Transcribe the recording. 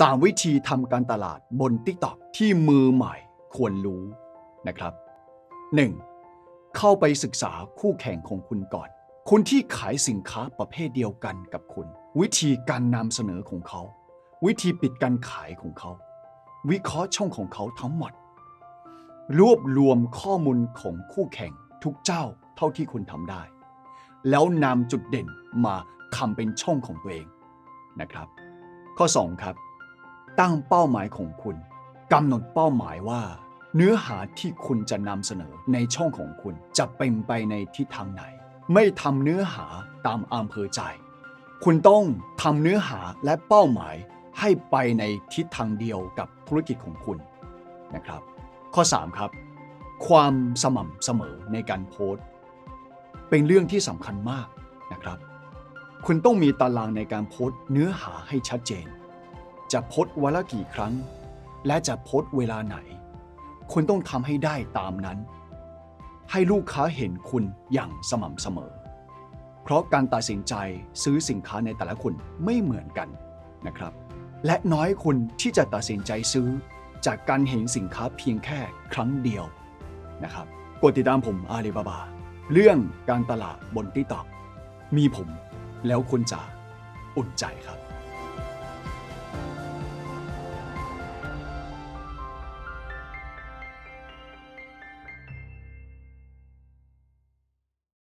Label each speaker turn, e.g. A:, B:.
A: 3 วิธีทำการตลาดบน TikTok ที่มือใหม่ควรรู้นะครับ 1. เข้าไปศึกษาคู่แข่งของคุณก่อน คนที่ขายสินค้าประเภทเดียวกันกับคุณ วิธีการนำเสนอของเขา วิธีปิดการขายของเขา วิเคราะห์ช่องของเขาทั้งหมด รวบรวมข้อมูลของคู่แข่งทุกเจ้าเท่าที่คุณทำได้ แล้วนำจุดเด่นมาทำเป็นช่องของตัวเองนะครับ ข้อ 2 ครับ ตั้งเป้าหมายของคุณกำหนดเป้าหมายว่า เนื้อหาที่คุณจะนำเสนอในช่องของคุณจะเป็นไปในทิศทางไหน ไม่ทำเนื้อหาตามอำเภอใจ คุณต้องทำเนื้อหาและเป้าหมายให้ไปในทิศทางเดียวกับธุรกิจของคุณนะครับ ข้อ 3 ครับ ความสม่ำเสมอในการโพสต์ เป็นเรื่องที่สำคัญมากนะครับ คุณต้องมีตารางในการโพสต์เนื้อหาให้ชัดเจน จะพสต์วันละกี่ครั้ง และจะพสต์เวลาไหน คุณต้องทำให้ได้ตามนั้น ให้ลูกค้าเห็นคุณอย่างสม่ำเสมอ เพราะการตัดสินใจซื้อสินค้าในแต่ละคนไม่เหมือนกันนะครับ และน้อยคนที่จะตัดสินใจซื้อ จากการเห็นสินค้าเพียงแค่ครั้งเดียวนะครับกดติดตามผมอาลีบาบา เรื่องการตลาดบน t ิ k t o k มีผมแล้วคุณจะอุ่นใจครับ